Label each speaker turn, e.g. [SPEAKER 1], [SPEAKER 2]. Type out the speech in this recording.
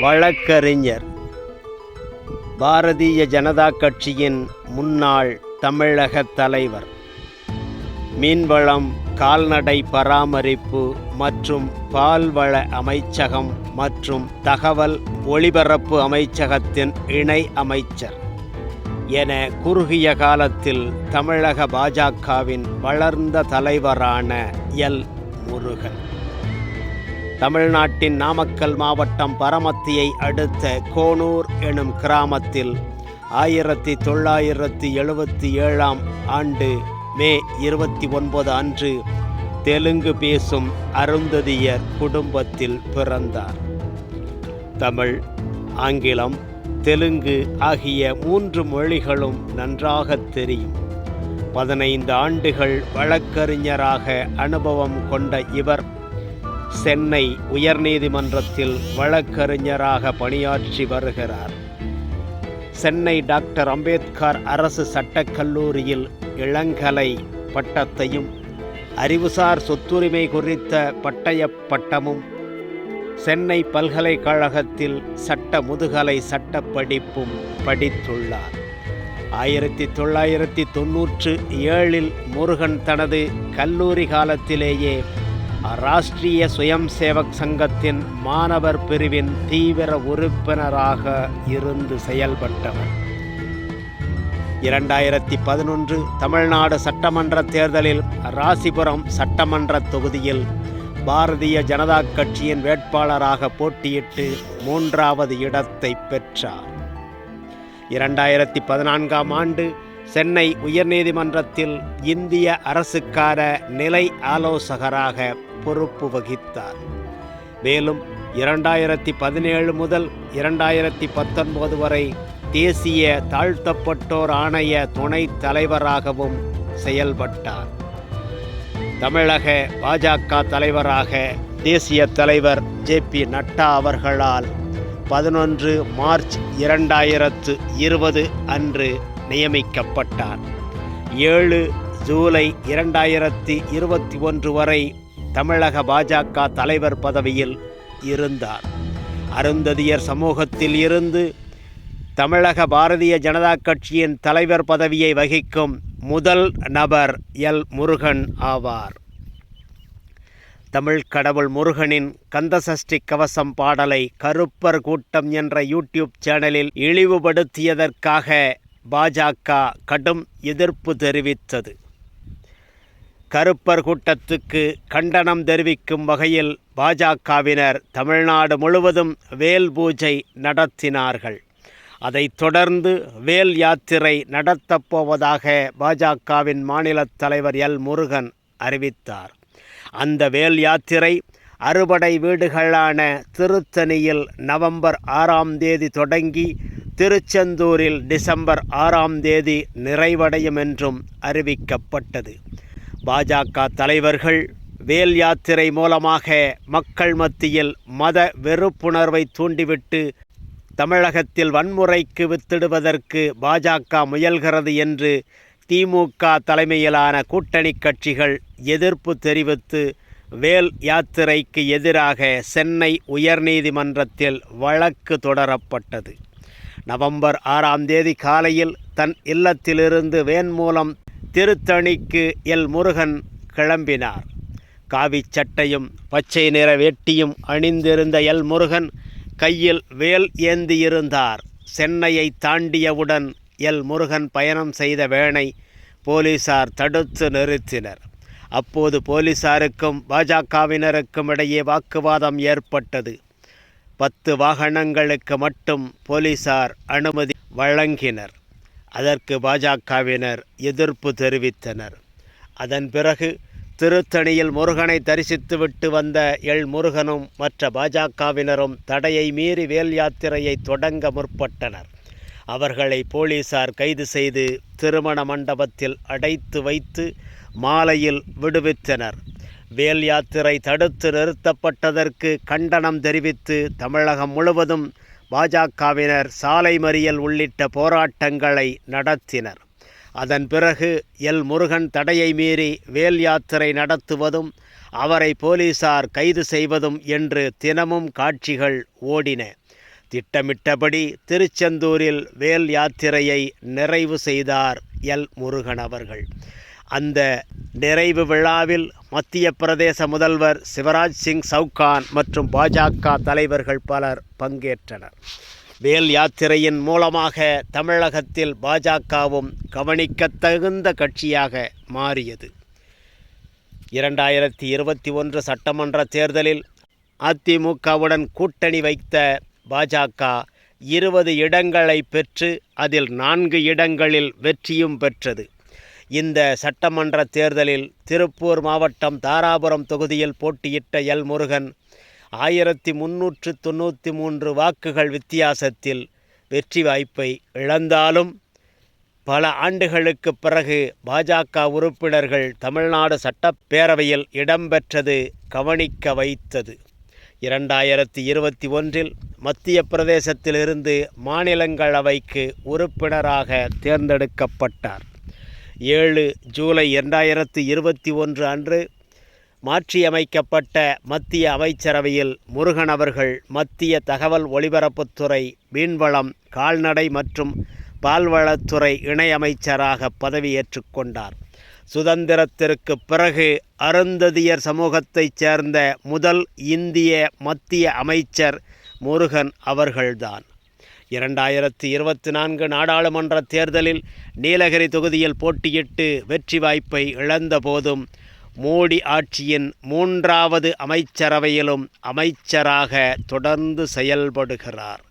[SPEAKER 1] வழக்கறிஞர். பாரதிய ஜனதா கட்சியின் முன்னாள் தமிழக தலைவர். மீன்வளம் கால்நடை பராமரிப்பு மற்றும் பால்வள அமைச்சகம் மற்றும் தகவல் ஒளிபரப்பு அமைச்சகத்தின் இணை அமைச்சர். என குறுகிய காலத்தில் தமிழக பாஜகவின் வளர்ந்த தலைவரான எல். முருகன். தமிழ்நாட்டின் நாமக்கல் மாவட்டம் பரமத்தியை அடுத்த கோனூர் எனும் கிராமத்தில் ஆயிரத்தி தொள்ளாயிரத்தி எழுபத்தி ஏழாம் ஆண்டு மே இருபத்தி ஒன்பது அன்று தெலுங்கு பேசும் அருந்ததியர் குடும்பத்தில் பிறந்தார். தமிழ் ஆங்கிலம் தெலுங்கு ஆகிய மூன்று மொழிகளும் நன்றாக தெரியும். பதினைந்து ஆண்டுகள் வழக்கறிஞராக அனுபவம் கொண்ட இவர் சென்னை உயர்நீதிமன்றத்தில் வழக்கறிஞராக பணியாற்றி வருகிறார். சென்னை டாக்டர் அம்பேத்கர் அரசு சட்டக்கல்லூரியில் இளங்கலை பட்டத்தையும் அறிவுசார் சொத்துரிமை குறித்த பட்டய பட்டமும் சென்னை பல்கலைக்கழகத்தில் சட்ட முதுகலை சட்ட படிப்பும் படித்துள்ளார். ஆயிரத்தி தொள்ளாயிரத்தி தொன்னூற்று ஏழில் முருகன் தனது கல்லூரி காலத்திலேயே ராஷ்டிரிய சுயம் சேவக் சங்கத்தின் மாணவர் பிரிவின் தீவிர உறுப்பினராக இருந்து செயல்பட்டவர். இரண்டாயிரத்தி பதினொன்று தமிழ்நாடு சட்டமன்ற தேர்தலில் ராசிபுரம் சட்டமன்ற தொகுதியில் பாரதிய ஜனதா கட்சியின் வேட்பாளராக போட்டியிட்டு மூன்றாவது இடத்தை பெற்றார். இரண்டாயிரத்தி பதினான்காம் ஆண்டு சென்னை உயர்நீதிமன்றத்தில் இந்திய அரசுக்கார நிலை ஆலோசகராக பொறுப்பு வகித்தார். மேலும் இரண்டாயிரத்தி பதினேழு முதல் இரண்டாயிரத்தி பத்தொன்பது வரை தேசிய தாழ்த்தப்பட்டோர் ஆணைய துணைத் தலைவராகவும் செயல்பட்டார். தமிழக பாஜக தலைவராக தேசிய தலைவர் ஜே பி நட்டா அவர்களால் பதினொன்று மார்ச் இரண்டாயிரத்து இருபது அன்று நியமிக்கப்பட்டார். ஏழு ஜூலை இரண்டாயிரத்தி இருபத்தி ஒன்று வரை தமிழக பாஜக தலைவர் பதவியில் இருந்தார். அருந்ததியர் சமூகத்தில் இருந்து தமிழக பாரதிய ஜனதா கட்சியின் தலைவர் பதவியை வகிக்கும் முதல் நபர் எல். முருகன் ஆவார். தமிழ் கடவுள் முருகனின் கந்தசஷ்டி கவசம் பாடலை கருப்பர் கூட்டம் என்ற யூடியூப் சேனலில் இழிவுபடுத்தியதற்காக பாஜக கடும் எதிர்ப்பு தெரிவித்தது. கருப்பர் கூட்டத்துக்கு கண்டனம் தெரிவிக்கும் வகையில் பாஜகவினர் தமிழ்நாடு முழுவதும் வேல் பூஜை நடத்தினார்கள். அதைத் தொடர்ந்து வேல் யாத்திரை நடத்தப் போவதாக பாஜகவின் மாநில தலைவர் எல். முருகன் அறிவித்தார். அந்த வேல் யாத்திரை அறுபடை வீடுகளான திருத்தணியில் நவம்பர் ஆறாம் தேதி தொடங்கி திருச்செந்தூரில் டிசம்பர் ஆறாம் தேதி நிறைவடையும் என்றும் அறிவிக்கப்பட்டது. பாஜக தலைவர்கள் வேல் யாத்திரை மூலமாக மக்கள் மத்தியில் மத வெறுப்புணர்வை தூண்டிவிட்டு தமிழகத்தில் வன்முறைக்கு வித்திடுவதற்கு பாஜக முயல்கிறது என்று திமுக தலைமையிலான கூட்டணி கட்சிகள் எதிர்ப்பு தெரிவித்து வேல் யாத்திரைக்கு எதிராக சென்னை உயர்நீதிமன்றத்தில் வழக்கு தொடரப்பட்டது. நவம்பர் ஆறாம் தேதி காலையில் தன் இல்லத்திலிருந்து வேன் மூலம் திருத்தணிக்கு எல் முருகன் கிளம்பினார். காவி சட்டையும் பச்சை நிற வேட்டியும் அணிந்திருந்த எல் முருகன் கையில் வேல் ஏந்தியிருந்தார். சென்னையை தாண்டியவுடன் எல் முருகன் பயணம் செய்த வேனை போலீசார் தடுத்து நிறுத்தினர். அப்போது போலீசாருக்கும் பாஜகவினருக்கும் இடையே வாக்குவாதம் ஏற்பட்டது. பத்து வாகனங்களுக்கு மட்டும் போலீசார் அனுமதி வழங்கினர். அதற்கு பாஜகவினர் எதிர்ப்பு தெரிவித்தனர். அதன் பிறகு திருத்தணியில் முருகனை தரிசித்துவிட்டு வந்த எல். முருகனும் மற்ற பாஜகவினரும் தடையை மீறி வேல் யாத்திரையை தொடங்க முற்பட்டனர். அவர்களை போலீசார் கைது செய்து திருமண மண்டபத்தில் அடைத்து வைத்து மாலையில் விடுவித்தனர். வேல் யாத்திரை தடுத்து நிறுத்தப்பட்டதற்கு கண்டனம் தெரிவித்து தமிழகம் முழுவதும் பாஜகவினர் சாலை மறியல் உள்ளிட்ட போராட்டங்களை நடத்தினர். அதன் பிறகு எல். முருகன் தடையை மீறி வேல் யாத்திரை நடத்துவதும் அவரை போலீசார் கைது செய்வதும் என்று தினமும் காட்சிகள் ஓடின. திட்டமிட்டபடி திருச்செந்தூரில் வேல் யாத்திரையை நிறைவு செய்தார் எல். முருகன் அவர்கள். அந்த நிறைவு விழாவில் மத்திய பிரதேச முதல்வர் சிவராஜ் சிங் சவுகான் மற்றும் பாஜக தலைவர்கள் பலர் பங்கேற்றனர். வேல் யாத்திரையின் மூலமாக தமிழகத்தில் பாஜகவும் கவனிக்கத்தகுந்த கட்சியாக மாறியது. இரண்டாயிரத்தி இருபத்தி ஒன்று சட்டமன்ற தேர்தலில் அதிமுகவுடன் கூட்டணி வைத்த பாஜக இருபது இடங்களை பெற்று அதில் நான்கு இடங்களில் வெற்றியும் பெற்றது. இந்த சட்டமன்ற தேர்தலில் திருப்பூர் மாவட்டம் தாராபுரம் தொகுதியில் போட்டியிட்ட எல் முருகன் ஆயிரத்தி முன்னூற்று தொண்ணூற்றி மூன்று வாக்குகள் வித்தியாசத்தில் வெற்றி வாய்ப்பை இழந்தாலும் பல ஆண்டுகளுக்கு பிறகு பாஜக உறுப்பினர்கள் தமிழ்நாடு சட்டப்பேரவையில் இடம்பெற்றது கவனிக்க வைத்தது. இரண்டாயிரத்தி இருபத்தி ஒன்றில் மத்திய பிரதேசத்திலிருந்து மாநிலங்களவைக்கு உறுப்பினராக தேர்ந்தெடுக்கப்பட்டார். ஏழு ஜூலை இரண்டாயிரத்து இருபத்தி ஒன்று அன்று மாற்றியமைக்கப்பட்ட மத்திய அமைச்சரவையில் முருகன் அவர்கள் மத்திய தகவல் ஒலிபரப்புத்துறை மீன்வளம் கால்நடை மற்றும் பால்வளத்துறை இணையமைச்சராக பதவியேற்றுக் கொண்டார். சுதந்திரத்திற்கு பிறகு அருந்ததியர் சமூகத்தைச் சேர்ந்த முதல் இந்திய மத்திய அமைச்சர் முருகன் அவர்கள்தான். இரண்டாயிரத்தி இருபத்தி நான்கு நாடாளுமன்ற தேர்தலில் நீலகிரி தொகுதியில் போட்டியிட்டு வெற்றி வாய்ப்பை இழந்த போதும் மோடி ஆட்சியின் மூன்றாவது அமைச்சரவையிலும் அமைச்சராக தொடர்ந்து செயல்படுகிறார்.